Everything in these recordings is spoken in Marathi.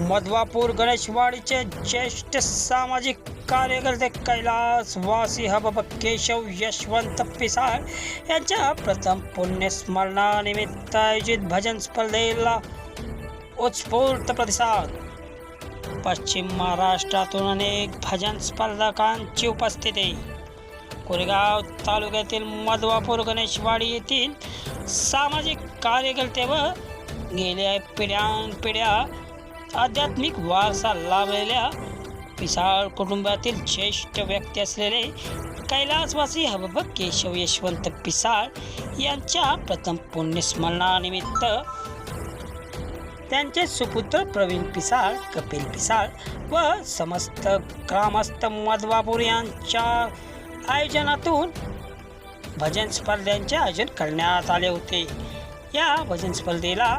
मधवापूर गणेशवाडीचे ज्येष्ठ सामाजिक कार्यकर्ते कैलास वासी हबब केशव यशवंत पिसाळ यांच्या प्रथम पुण्यस्मरणानिमित्त आयोजित भजन स्पर्धेला उत्स्फूर्त प्रतिसाद. पश्चिम महाराष्ट्रातून अनेक भजन स्पर्धकांची उपस्थिती. कोरेगाव तालुक्यातील मधवापूर गणेशवाडी येथील सामाजिक कार्यकर्ते व गेल्या पिढ्यानपिढ्या आध्यात्मिक वारसा लाभलेल्या पिसाळ कुटुंबातील ज्येष्ठ व्यक्ती असलेले कैलासवासी हबब केशव यशवंत पिसाळ यांच्या प्रथम पुण्यस्मरणानिमित्त त्यांचे सुपुत्र प्रवीण पिसाळ कपिल पिसाळ व समस्त ग्रामस्थ मधवापूर यांच्या आयोजनातून भजन स्पर्धांचे आयोजन करण्यात आले होते. या भजन स्पर्धेला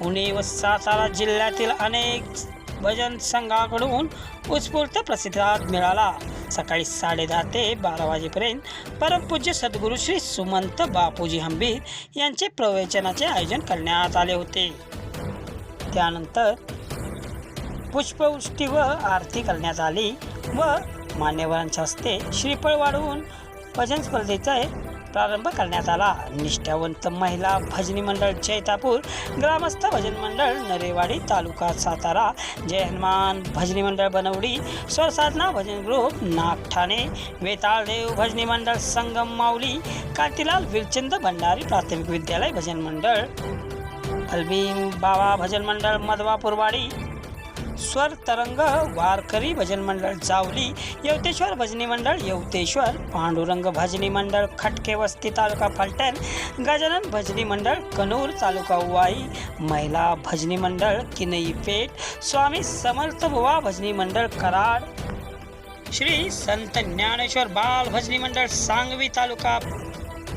पुणे व सातारा जिल्ह्यातील अनेक भजन संघाकडून उत्स्फूर्त प्रतिसाद मिळाला. सकाळी साडेदहा ते बारा वाजेपर्यंत परमपूज्य सद्गुरू श्री सुमंत बापूजी हंबीर यांचे प्रवचनाचे आयोजन करण्यात आले होते. त्यानंतर पुष्पवृष्टी व आरती करण्यात आली व मान्यवरांच्या हस्ते श्रीफळ वाढवून भजन स्पर्धेचे प्रारंभ करण्यात आला. निष्ठावंत महिला भजनी मंडळ चैतापूर ग्रामस्थ भजन मंडळ नरेवाडी तालुका सातारा जय हनुमान भजनी मंडळ बनवडी स्वरसाधना भजन ग्रुप नागठाणे वेताळदेव भजनी मंडळ संगम माऊली कांतीलाल विरचंद भंडारी प्राथमिक विद्यालय भजन मंडळ अल्बीम बाबा भजन मंडळ मधवापूरवाडी स्वर तरंग वारकरी भजन मंडळ जावली यवतेश्वर भजनी मंडळ यवतेश्वर पांडुरंग भजनी मंडळ खटके वस्ती तालुका फलटण गजानन भजनी मंडळ कनूर तालुका वाई महिला भजनी मंडळ किनई पेठ स्वामी समर्थ बुवा भजनी मंडळ कराड श्री संत ज्ञानेश्वर बाल भजनी मंडळ सांगवी तालुका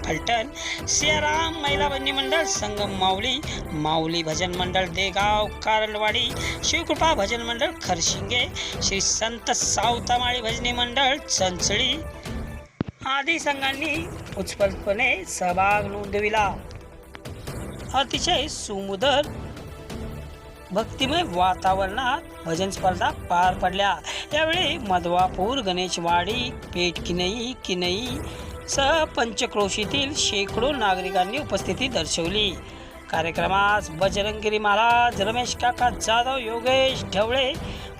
फलटण सियाराम महिला भजनी मंडळ संगम माऊली माऊली भजन मंडळ देगाव कारलवाडी शिवकृपा भजन मंडळ खरशिंगे श्री संत सावतामाळी भजनी मंडळ चंचळी आदी संघांनी उत्स्फूर्तपणे सहभाग नोंदविला. अतिशय सुमुदर भक्तिमय वातावरणात भजन स्पर्धा पार पडल्या. यावेळी मधवापूर गणेशवाडी पेठ किनई किनई सह पंचक्रोशीतील शेकडो नागरिकांनी उपस्थिती दर्शवली. कार्यक्रमास बजरंगिरी महाराज रमेश काका जाधव योगेश ढवळे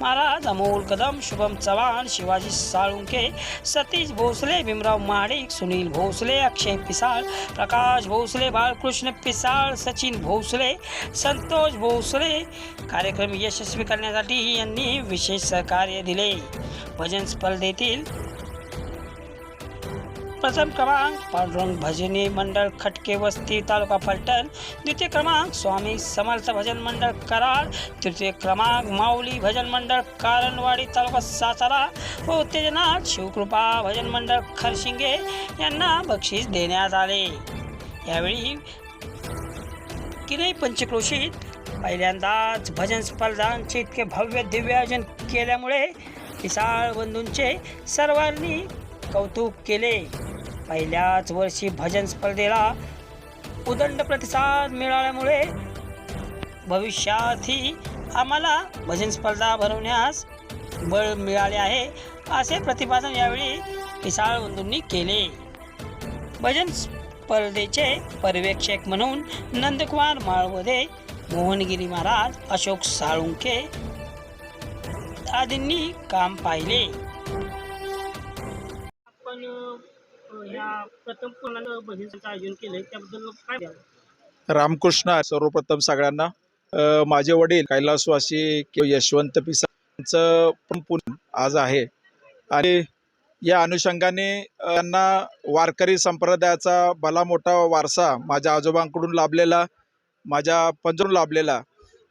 महाराज अमोल कदम शुभम चव्हाण शिवाजी साळुंके सतीश भोसले भीमराव महाडिक सुनील भोसले अक्षय पिसाळ प्रकाश भोसले बाळकृष्ण पिसाळ सचिन भोसले संतोष भोसले. कार्यक्रम यशस्वी करण्यासाठी यांनी विशेष सहकार्य दिले. भजन स्पर्धेतील प्रथम क्रमांक पांडुरंग भजनी मंडळ खटके वस्ती तालुका फलटण. द्वितीय क्रमांक स्वामी समर्थ भजन मंडळ कराड. तृतीय क्रमांक माऊली भजन मंडळ कारणवाडी तालुका सातारा. व उत्तेजनात शिवकृपा भजन मंडळ खरशिंगे यांना बक्षीस देण्यात आले. यावेळी किनई पंचक्रोशीत पहिल्यांदाच भजन स्पर्धांचे इतके भव्य दिव्य आयोजन केल्यामुळे किसाळ बंधूंचे सर्वांनी कौतुक केले. पहिल्याच वर्षी भजन स्पर्धेला उदंड प्रतिसाद मिळाल्यामुळे भविष्यातही आम्हाला भजन स्पर्धा भरवण्यास बळ मिळाले आहे असे प्रतिपादन यावेळी पिसाळ बंधूंनी केले. भजन स्पर्धेचे पर्यवेक्षक म्हणून नंदकुमार माळवदे मोहनगिरी महाराज अशोक साळुंके आदींनी काम पाहिले. ह्या प्रथम कोणाला आयोजन त्याबद्दल काय रामकृष्ण सर्वप्रथम सगळ्यांना. माझे वडील कैलासवासी किंवा यशवंत पिसा पण आज आहे. आणि या अनुषंगाने त्यांना वारकरी संप्रदायाचा भला मोठा वारसा माझ्या आजोबांकडून लाभलेला माझ्या पंजरून लाभलेला.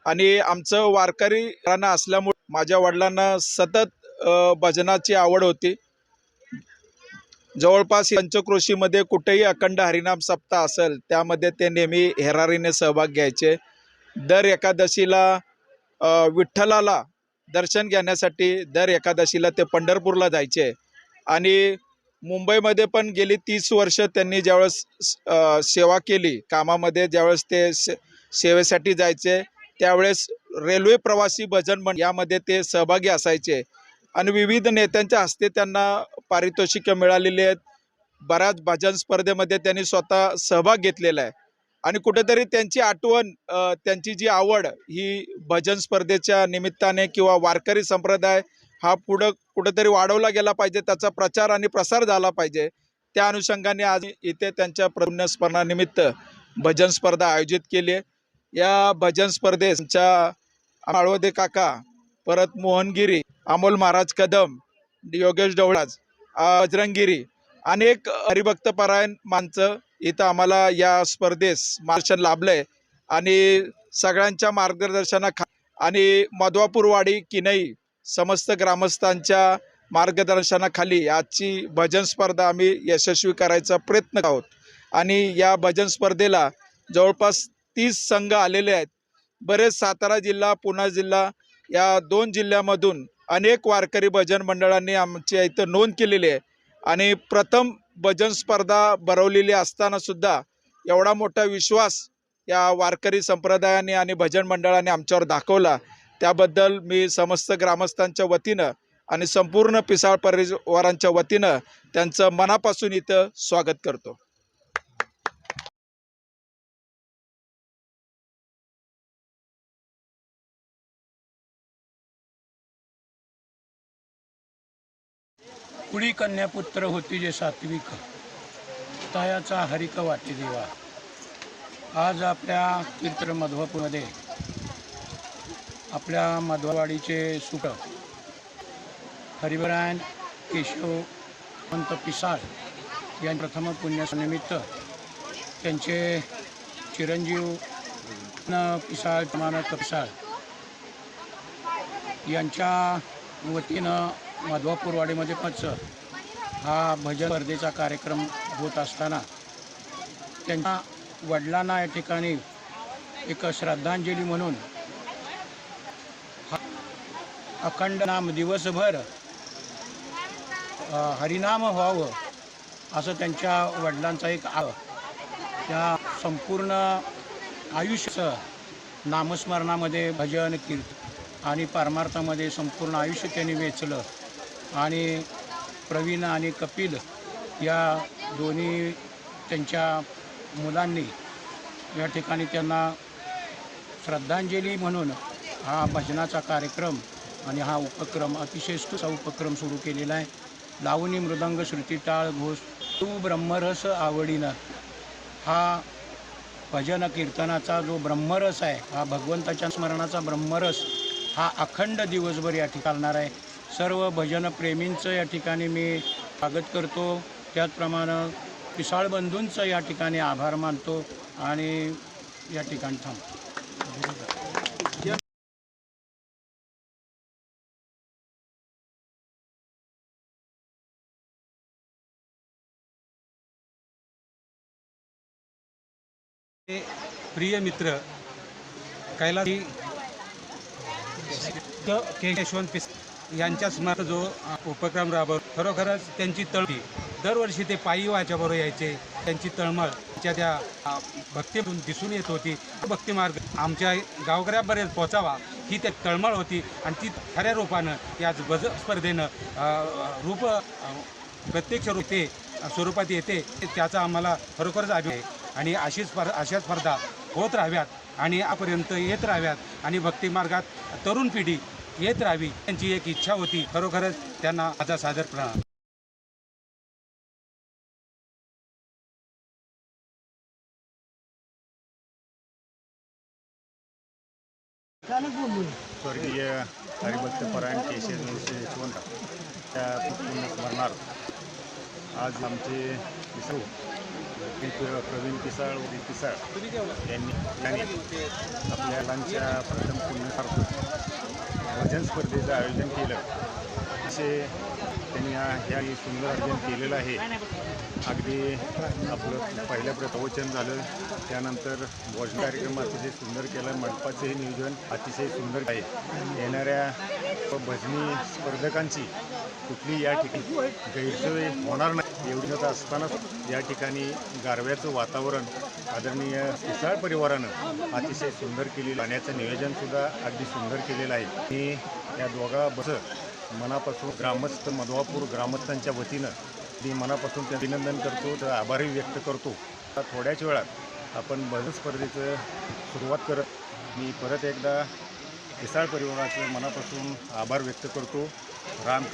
आणि आमचं वारकरी घराणं असल्यामुळे माझ्या वडिलांना सतत भजनाची आवड होती. जवळपास पंचक्रोशीमध्ये कुठेही अखंड हरिनाम सप्ताह असेल त्यामध्ये ते नेहमी हेरारीने सहभाग घ्यायचे. दर एकादशीला विठ्ठलाला दर्शन घेण्यासाठी दर एकादशीला ते पंढरपूरला जायचे. आणि मुंबईमध्ये पण गेली तीस वर्ष त्यांनी ज्यावेळेस सेवा केली कामामध्ये ज्यावेळेस ते से सेवेसाठी जायचे त्यावेळेस रेल्वे प्रवासी भजन मंडळ यामध्ये ते सहभागी असायचे. आणि विविध नेत्यांच्या हस्ते त्यांना पारितोषिकं मिळालेली आहेत. बऱ्याच भजन स्पर्धेमध्ये त्यांनी स्वतः सहभाग घेतलेला आहे. आणि कुठेतरी त्यांची आठवण त्यांची जी आवड ही भजन स्पर्धेच्या निमित्ताने किंवा वारकरी संप्रदाय हा पुढं कुठेतरी वाढवला गेला पाहिजे त्याचा प्रचार आणि प्रसार झाला पाहिजे. त्या अनुषंगाने आज इथे त्यांच्या प्रज्ञस्मरणानिमित्त भजन स्पर्धा आयोजित केली आहे. या भजन स्पर्धेच्या आळवदे काका परत मोहनगिरी अमोल महाराज कदम योगेश डवळाज बजरंगिरी अनेक हरिभक्तपरायण माणसं इथं आम्हाला या स्पर्धेस मार्गदर्शन लाभलंय. आणि सगळ्यांच्या मार्गदर्शनाखा आणि मधवापूरवाडी किनई समस्त ग्रामस्थांच्या मार्गदर्शनाखाली आजची भजन स्पर्धा आम्ही यशस्वी करायचा प्रयत्न आहोत. आणि या भजन स्पर्धेला जवळपास तीस संघ आलेले आहेत. बरेच सातारा जिल्हा पुणे जिल्हा या दोन जिल्ह्यामधून अनेक वारकरी भजन मंडळांनी आमच्या इथं नोंद केलेली आहे. आणि प्रथम भजन स्पर्धा भरवलेली असतानासुद्धा एवढा मोठा विश्वास या वारकरी संप्रदायाने आणि भजन मंडळाने आमच्यावर दाखवला. त्याबद्दल मी समस्त ग्रामस्थांच्या वतीनं आणि संपूर्ण पिसाळ परिवारांच्या वतीनं त्यांचं मनापासून इथं स्वागत करतो. कुळी कन्यापुत्र होती जे सात्विक. तयाचा हरिक वाटी देवा आज आपल्या कीर्तन मधवापूरमध्ये आपल्या मधवावाडीचे सुट हरिवरायण केशव पंत पिसाळ या प्रथम पुण्यानिमित्त त्यांचे चिरंजीव न पिसाळ मानक पिसाळ यांच्या वतीनं माधवापूरवाडीमध्ये पंच हा भजन स्पर्धेचा कार्यक्रम होत असताना त्यांच्या वडिलांना या ठिकाणी एक श्रद्धांजली म्हणून हा अखंड नाम दिवसभर हरिनाम व्हावं असं त्यांच्या वडिलांचा एक आ त्या संपूर्ण आयुष्याचं नामस्मरणामध्ये भजन कीर्तन आणि परमार्थामध्ये संपूर्ण आयुष्य त्यांनी वेचलं. आणि प्रवीण आणि कपिल या दोन्ही त्यांच्या मुलांनी या ठिकाणी त्यांना श्रद्धांजली म्हणून हा भजनाचा कार्यक्रम आणि हा उपक्रम अतिशय उपक्रम सुरू केलेला आहे. लावणी मृदंग श्रुतीटाळ घोष तू ब्रह्मरस आवडीनं. हा भजन कीर्तनाचा जो ब्रह्मरस आहे हा भगवंताच्या स्मरणाचा ब्रह्मरस हा अखंड दिवसभर या ठिकाणी आहे. सर्व भजन प्रेमींचं या ठिकाणी मी स्वागत करतो. त्याचप्रमाणे पिसाळ बंधूंचं या ठिकाणी आभार मानतो आणि या ठिकाणी थांबतो ते प्रिय मित्र कैला के यशवंत पिस यांच्या स्मरणार्थ जो उपक्रम राबव खरोखरच त्यांची तळमळ दरवर्षी ते पायी वाच्याबरोबर यायचे. त्यांची तळमळ त्यांच्या त्या भक्तीतून दिसून येत होती. तो भक्तिमार्ग आमच्या गावकऱ्यापर्यंत पोचावा ही त्या तळमळ होती आणि ती खऱ्या रूपानं या गज स्पर्धेनं रूप प्रत्यक्ष रूप ते स्वरूपात येते त्याचा आम्हाला खरोखरच अभिमान आहे. आणि अशी स्पर्धा अशा स्पर्धा होत राहाव्यात आणि आपर्यंत येत राहाव्यात. आणि भक्तिमार्गात तरुण पिढी येत राहावी. त्यांची एक इच्छा होती. खरोखरच त्यांना माझा सादर प्रणाम. स्वर्गीय हरिभक्त परायण केशव निवसे यशवंत त्या स्मरणार्थ आज आमचे विसरू प्रवीण पिसाळ उदी पिसाळ यांनी आपल्या लांच्या प्रथम पुण्यासार्थ भजन स्पर्धेचं आयोजन केलं. असे त्यांनी हा ह्या सुंदर आयोजन केलेलं आहे. अगदी आपलं पहिलं प्रवचन झालं. त्यानंतर भोजन कार्यक्रम अतिशय सुंदर केला. मंडपाचं हे नियोजन अतिशय सुंदर आहे. येणाऱ्या भजनी स्पर्धकांची कुठली या ठिकाणी गैरसोय होणार नाही एवढी असताना या ठिकाणी गारव्याचं वातावरण आदरणीय पिसाळ परिवारानं अतिशय सुंदर केलेलं पाण्याचं नियोजनसुद्धा अगदी सुंदर केलेलं आहे. मी या दोघा बस मनापासून ग्रामस्थ मधवापूर ग्रामस्थांच्या वतीनं मी मनापासून ते अभिनंदन करतो तर आभारही व्यक्त करतो. आता थोड्याच वेळात आपण बस स्पर्धेचं सुरुवात करत मी परत एकदा पिसाळ परिवाराचं मनापासून आभार व्यक्त करतो. राम